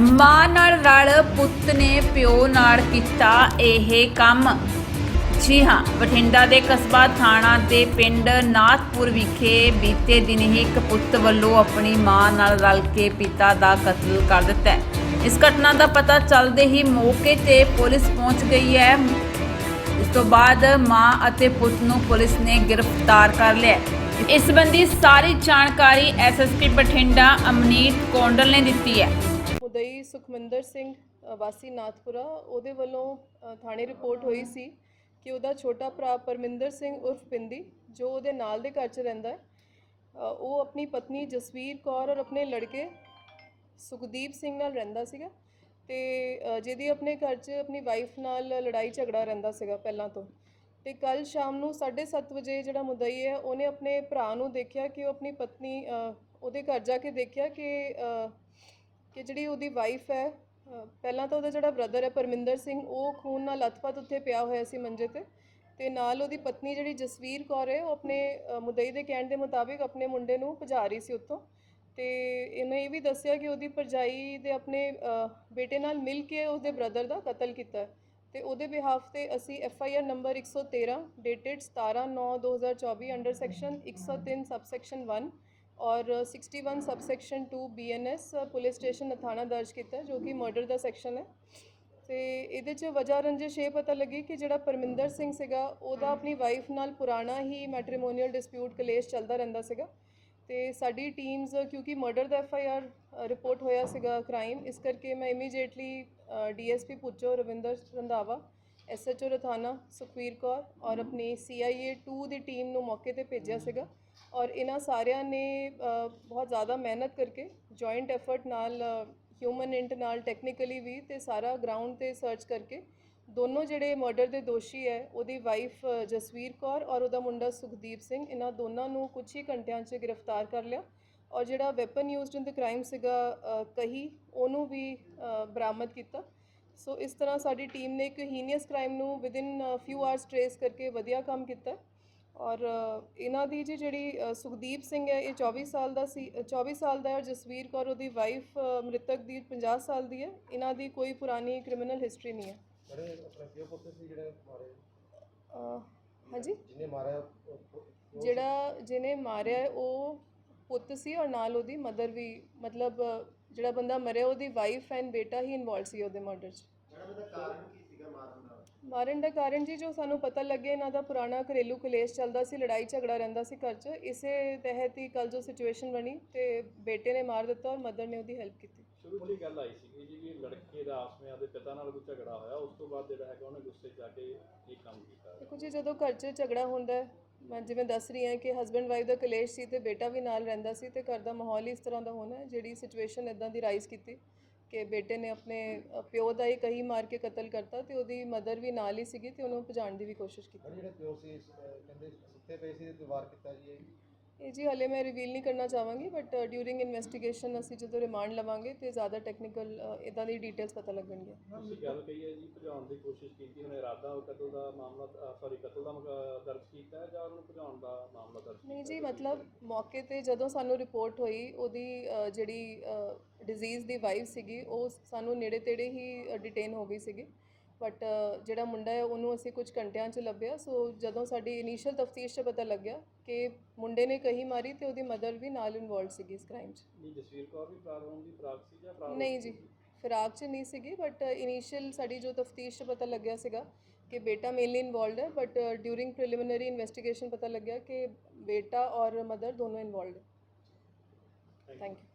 ਮਾਂ ਨਾਲ ਰਲ ਪੁੱਤ ਨੇ ਪਿਓ ਨਾਲ ਕੀਤਾ ਇਹ ਕੰਮ। ਜੀ ਹਾਂ, ਬਠਿੰਡਾ ਦੇ ਕਸਬਾ ਥਾਣਾ ਦੇ ਪਿੰਡ ਨਾਥਪੁਰ ਵਿਖੇ ਬੀਤੇ ਦਿਨ ਹੀ ਇੱਕ ਪੁੱਤ ਵੱਲੋਂ ਆਪਣੀ ਮਾਂ ਨਾਲ ਰਲ ਕੇ ਪਿਤਾ ਦਾ ਕਤਲ ਕਰ ਦਿੱਤਾ ਹੈ। ਇਸ ਘਟਨਾ ਦਾ ਪਤਾ ਚੱਲਦੇ ਹੀ ਮੌਕੇ ਤੇ ਪੁਲਿਸ ਪਹੁੰਚ ਗਈ ਹੈ। ਇਸ ਤੋਂ ਬਾਅਦ ਮਾਂ ਅਤੇ ਪੁੱਤ ਨੂੰ ਪੁਲਿਸ ਨੇ ਗ੍ਰਿਫਤਾਰ ਕਰ ਲਿਆ ਇਸ ਸੰਬੰਧੀ ਸਾਰੀ ਜਾਣਕਾਰੀ ਐਸਐਸਪੀ ਬਠਿੰਡਾ ਅਮਨੀਤ ਕੌਂਡਲ ਨੇ ਦਿੱਤੀ ਹੈ। ਮੁਦਈ ਸੁਖਮੰਦਰ ਸਿੰਘ ਵਾਸੀ ਨਾਥਪੁਰਾ, ਉਹਦੇ ਵੱਲੋਂ ਥਾਣੇ ਰਿਪੋਰਟ ਹੋਈ ਸੀ ਕਿ ਉਹਦਾ ਛੋਟਾ ਭਰਾ ਪਰਮਿੰਦਰ ਸਿੰਘ ਉਰਫ ਪਿੰਦੀ, ਜੋ ਉਹਦੇ ਨਾਲ ਦੇ ਘਰ 'ਚ ਰਹਿੰਦਾ ਹੈ ਉਹ ਆਪਣੀ ਪਤਨੀ ਜਸਵੀਰ ਕੌਰ ਔਰ ਆਪਣੇ ਲੜਕੇ ਸੁਖਦੀਪ ਸਿੰਘ ਨਾਲ ਰਹਿੰਦਾ ਸੀਗਾ ਤੇ ਜਿਹਦੀ ਆਪਣੇ ਘਰ 'ਚ ਆਪਣੀ ਵਾਈਫ ਨਾਲ ਲੜਾਈ ਝਗੜਾ ਰਹਿੰਦਾ ਸੀਗਾ ਪਹਿਲਾਂ ਤੋਂ। ਤੇ ਕੱਲ ਸ਼ਾਮ ਨੂੰ 7:30 ਵਜੇ ਜਿਹੜਾ ਮੁਦਈ ਹੈ, ਉਹਨੇ ਆਪਣੇ ਭਰਾ ਨੂੰ ਦੇਖਿਆ ਕਿ ਉਹ ਆਪਣੀ ਪਤਨੀ ਉਹਦੇ ਘਰ ਜਾ ਕੇ ਦੇਖਿਆ ਕਿ ਕਿ ਜਿਹੜੀ ਉਹਦੀ ਵਾਈਫ ਹੈ ਪਹਿਲਾਂ ਤਾਂ ਉਹਦਾ ਜਿਹੜਾ ਬ੍ਰਦਰ ਹੈ ਪਰਮਿੰਦਰ ਸਿੰਘ, ਉਹ ਖੂਨ ਨਾਲ ਲੱਥਪੱਥ ਉੱਥੇ ਪਿਆ ਹੋਇਆ ਸੀ ਮੰਜੇ ਤੇ ਤੇ ਨਾਲ ਉਹਦੀ ਪਤਨੀ ਜਿਹੜੀ ਜਸਵੀਰ ਕੌਰ ਹੈ, ਉਹ ਆਪਣੇ ਮੁਦਈ ਦੇ ਕਹਿਣ ਦੇ ਮੁਤਾਬਿਕ ਆਪਣੇ ਮੁੰਡੇ ਨੂੰ ਭਜਾ ਰਹੀ ਸੀ ਉੱਥੋਂ ਤੇ ਇਹਨੇ ਇਹ ਵੀ ਦੱਸਿਆ ਕਿ ਉਹਦੀ ਪਰਜਾਈ ਦੇ ਆਪਣੇ ਬੇਟੇ ਨਾਲ ਮਿਲ ਕੇ ਉਸਦੇ ਬ੍ਰਦਰ ਦਾ ਕਤਲ ਕੀਤਾ ਹੈ ਤੇ ਉਹਦੇ ਬਿਹਾਫ ਤੇ ਅਸੀਂ F I R number 113 dated 17/9/2024 under section 103 subsection 1 ਔਰ 61 subsection 2 BNS police station Nathana ਦਰਜ ਕੀਤਾ, ਜੋ ਕਿ ਮਰਡਰ ਦਾ ਸੈਕਸ਼ਨ ਹੈ। ਤੇ ਇਹਦੇ 'ਚ ਵਜ੍ਹਾ ਰੰਜਿਸ਼ ਇਹ ਪਤਾ ਲੱਗੀ ਕਿ ਜਿਹੜਾ ਪਰਮਿੰਦਰ ਸਿੰਘ ਸੀਗਾ, ਉਹਦਾ ਆਪਣੀ ਵਾਈਫ ਨਾਲ ਪੁਰਾਣਾ ਹੀ ਮੈਟ੍ਰੀਮੋਨੀਅਲ ਡਿਸਪਿਊਟ ਕਲੇਸ਼ ਚੱਲਦਾ ਰਹਿੰਦਾ ਸੀਗਾ। ਤੇ ਸਾਡੀ ਟੀਮਸ ਕਿਉਂਕਿ ਮਰਡਰ ਦਾ ਐਫ ਆਈ ਆਰ ਰਿਪੋਰਟ ਹੋਇਆ ਸੀਗਾ ਕ੍ਰਾਈਮ ਇਸ ਕਰਕੇ ਮੈਂ ਇਮੀਡੀਏਟਲੀ ਡੀਐਸਪੀ ਪੁੱਜੋ ਰਵਿੰਦਰ ਰੰਧਾਵਾ ਐਸਐਚਓ ਰਥਾਨਾ ਸੁਖਵੀਰ ਕੌਰ ਔਰ ਆਪਣੀ ਸੀਆਈਏ 2 ਦੀ ਟੀਮ ਨੂੰ ਮੌਕੇ ਤੇ ਭੇਜਿਆ ਸੀਗਾ। ਔਰ ਇਹਨਾਂ ਸਾਰਿਆਂ ਨੇ ਬਹੁਤ ਜ਼ਿਆਦਾ ਮਿਹਨਤ ਕਰਕੇ ਜੁਆਇੰਟ ਐਫਰਟ ਨਾਲ ਹਿਊਮਨ ਇੰਟ ਨਾਲ ਟੈਕਨੀਕਲੀ ਵੀ ਤੇ ਸਾਰਾ ਗਰਾਊਂਡ ਤੇ ਸਰਚ ਕਰਕੇ ਦੋਨੋਂ ਜਿਹੜੇ ਮਰਡਰ ਦੇ ਦੋਸ਼ੀ ਹੈ, ਉਹਦੀ ਵਾਈਫ ਜਸਵੀਰ ਕੌਰ ਔਰ ਉਹਦਾ ਮੁੰਡਾ ਸੁਖਦੀਪ ਸਿੰਘ, ਇਹਨਾਂ ਦੋਨਾਂ ਨੂੰ ਕੁਝ ਹੀ ਘੰਟਿਆਂ 'ਚ ਗ੍ਰਿਫਤਾਰ ਕਰ ਲਿਆ ਔਰ ਜਿਹੜਾ weapon used in the crime ਸੀਗਾ ਕਹੀ, ਉਹਨੂੰ ਵੀ ਬਰਾਮਦ ਕੀਤਾ। ਸੋ ਇਸ ਤਰ੍ਹਾਂ ਸਾਡੀ ਟੀਮ ਨੇ ਇੱਕ ਹੀਨੀਅਸ ਕ੍ਰਾਈਮ ਨੂੰ ਵਿਦਿਨ ਫਿਊ ਆਵਰਸ ਟ੍ਰੇਸ ਕਰਕੇ ਵਧੀਆ ਕੰਮ ਕੀਤਾ। ਔਰ ਇਹਨਾਂ ਦੀ ਜੀ ਜਿਹੜੀ ਸੁਖਦੀਪ ਸਿੰਘ ਹੈ ਇਹ 24 ਸਾਲ ਦਾ ਸੀ ਅ, 24 ਸਾਲ ਦਾ ਹੈ ਔਰ ਜਸਵੀਰ ਕੌਰ ਉਹਦੀ ਵਾਈਫ ਮ੍ਰਿਤਕ ਦੀ 50 ਸਾਲ ਦੀ ਹੈ। ਇਹਨਾਂ ਦੀ ਕੋਈ ਪੁਰਾਣੀ ਕ੍ਰਿਮੀਨਲ ਹਿਸਟਰੀ ਨਹੀਂ ਹੈ। ਜਿਹੜੇ ਆਪਣੇ ਪਿਓ ਪੁੱਤ ਸੀ ਜਿਹੜੇ ਮਾਰੇ? ਅ, ਹਾਂਜੀ? ਜਿਹਨੇ ਮਾਰਿਆ ਉਹ- ਉਹ- ਜਿਹੜਾ ਜਿਹਨੇ ਮਾਰਿਆ ਉਹ ਪੁੱਤ ਸੀ ਔਰ ਨਾਲ ਉਹਦੀ ਮਦਰ ਵੀ ਮਤਲਬ ਜਿਹੜਾ ਬੰਦਾ ਮਰਿਆ ਉਹਦੀ ਵਾਈਫ ਐਂਡ ਬੇਟਾ ਹੀ ਇਨਵੋਲਡ ਸੀ ਉਹਦੇ ਮਰਡਰ 'ਚ। ਮਾਰਨ ਦਾ ਕਾਰਨ ਜੀ ਜੋ ਸਾਨੂੰ ਪਤਾ ਲੱਗਿਆ ਇਹਨਾਂ ਦਾ ਪੁਰਾਣਾ ਘਰੇਲੂ ਕਲੇਸ਼ ਚੱਲਦਾ ਸੀ ਲੜਾਈ ਝਗੜਾ ਰਹਿੰਦਾ ਸੀ ਘਰ 'ਚ। ਇਸੇ ਤਹਿਤ ਹੀ ਕੱਲ ਜੋ ਸਿਚੁਏਸ਼ਨ ਬਣੀ ਤੇ ਬੇਟੇ ਨੇ ਮਾਰ ਦਿੱਤਾ ਔਰ ਮਦਰ ਨੇ ਉਹਦੀ ਹੈਲਪ ਕੀਤੀ। ਸ਼ੁਰੂ 'ਚ ਹੀ ਗੱਲ ਆਈ ਸੀ ਜੀ ਕਿ ਲੜਕੇ ਦਾ ਆਪਸ ਵਿੱਚ ਆਪਦੇ ਪਿਤਾ ਨਾਲ ਕੋਈ ਝਗੜਾ ਹੋਇਆ ਉਸ ਤੋਂ ਬਾਅਦ ਜਿਹੜਾ ਹੈਗਾ ਉਹਨੇ ਗੁੱਸੇ 'ਚ ਆ ਕੇ ਇਹ ਕੰਮ ਕੀਤਾ। ਦੇਖੋ ਜੀ ਜਦੋਂ ਘਰ 'ਚ ਝਗੜਾ ਹੁੰਦਾ ਮੈਂ ਜਿਵੇਂ ਦੱਸ ਰਹੀ ਹਾਂ ਕਿ ਹਸਬੰਡ ਵਾਈਫ ਦਾ ਕਲੇਸ਼ ਸੀ ਤੇ ਬੇਟਾ ਵੀ ਨਾਲ ਰਹਿੰਦਾ ਸੀ ਤੇ ਘਰ ਦਾ ਮਾਹੌਲ ਹੀ ਇਸ ਤਰ੍ਹਾਂ ਦਾ ਹੋਣਾ ਜਿਹੜੀ ਸਿਚੁਏਸ਼ਨ ਇਦਾਂ ਦੀ ਰਾਈਜ਼ ਕੀਤੀ। ਕਿ ਬੇਟੇ ਨੇ ਆਪਣੇ ਪਿਓ ਦਾ ਹੀ ਕਹੀ ਮਾਰ ਕੇ ਕਤਲ ਕਰਤਾ ਤੇ ਉਹਦੀ ਮਦਰ ਵੀ ਨਾਲ ਹੀ ਸੀਗੀ ਤੇ ਉਹਨੂੰ ਭਜਾਉਣ ਦੀ ਵੀ ਕੋਸ਼ਿਸ਼ ਕੀਤੀ। ਪਰ ਜਿਹੜੇ ਪਿਓ ਸੀ, ਅਹ, ਕਹਿੰਦੇ ਸੁੱਤੇ ਪਏ ਸੀ ਤੇ ਵਾਰ ਕੀਤਾ ਜੀ ਇਹ। ਇਹ ਜੀ ਹਲੇ ਮੈਂ ਰਿਵੀਲ ਨਹੀਂ ਕਰਨਾ ਚਾਹਾਂਗੀ ਬਟ ਡਿਊਰਿੰਗ ਇਨਵੈਸਟੀਗੇਸ਼ਨ ਅਸੀਂ ਜਦੋਂ ਰਿਮਾਂਡ ਲਵਾਂਗੇ ਤੇ ਜ਼ਿਆਦਾ ਟੈਕਨੀਕਲ ਇਦਾਂ ਦੀ ਡਿਟੇਲਸ ਪਤਾ ਲੱਗਣਗੀਆਂ। ਤੁਸੀਂ ਗੱਲ ਕਹੀ ਹੈ ਜੀ ਭਜਾਉਣ ਦੀ ਕੋਸ਼ਿਸ਼ ਕੀਤੀ ਉਹਨੇ ਇਰਾਦਾ ਉਹ ਕਤਲ ਦਾ ਮਾਮਲਾ ਸੌਰੀ ਕਤਲ ਦਾ ਮੁਕ- ਦਰਜ ਕੀਤਾ ਹੈ ਜਾਂ ਉਹਨੂੰ ਭਜਾਉਣ ਦਾ ਮਾਮਲਾ ਦਰਜ ਨਹੀਂ ਜੀ ਮਤਲਬ ਮੌਕੇ ਤੇ ਜਦੋਂ ਸਾਨੂੰ ਰਿਪੋਰਟ ਹੋਈ ਉਹਦੀ ਜਿਹੜੀ ਡਿਜ਼ੀਜ਼ ਦੀ ਵਾਈਫ ਸੀਗੀ ਉਹ ਸਾਨੂੰ ਨੇੜੇ ਤੇੜੇ ਹੀ ਡਿਟੇਨ ਹੋ ਗਈ ਸੀਗੀ। ਬਟ ਜਿਹੜਾ ਮੁੰਡਾ ਹੈ ਉਹਨੂੰ ਅਸੀਂ ਕੁਝ ਘੰਟਿਆਂ 'ਚ ਲੱਭਿਆ। ਸੋ ਜਦੋਂ ਸਾਡੀ ਇਨੀਸ਼ੀਅਲ ਤਫਤੀਸ਼ 'ਚ ਪਤਾ ਲੱਗਿਆ ਕਿ ਮੁੰਡੇ ਨੇ ਕਹੀ ਮਾਰੀ ਤੇ ਉਹਦੀ ਮਦਰ ਵੀ ਨਾਲ ਇਨਵੋਲਡ ਸੀਗੀ ਇਸ ਕ੍ਰਾਈਮ 'ਚ। ਨਹੀਂ ਜਸਵੀਰ ਕੌਰ ਵੀ ਫਰਾਰ ਹੋਣ ਦੀ ਫਰਾਕ ਸੀ ਜਾਂ ਫਰਾਰ ਨਹੀਂ ਜੀ ਫਿਰਾਕ 'ਚ ਨਹੀਂ ਸੀਗੀ ਬਟ ਇਨੀਸ਼ੀਅਲ ਸਾਡੀ ਜੋ ਤਫਤੀਸ਼ 'ਚ ਪਤਾ ਲੱਗਿਆ ਸੀਗਾ ਕਿ ਬੇਟਾ ਮੇਨਲੀ ਇਨਵੋਲਡ ਹੈ ਬਟ ਡਿਊਰਿੰਗ ਪ੍ਰੀਲਿਮਿਨਰੀ ਇਨਵੈਸਟੀਗੇਸ਼ਨ ਪਤਾ ਲੱਗਿਆ ਕਿ ਬੇਟਾ ਔਰ ਮਦਰ ਦੋਨੋਂ ਇਨਵੋਲਡ ਹੈ। Thank you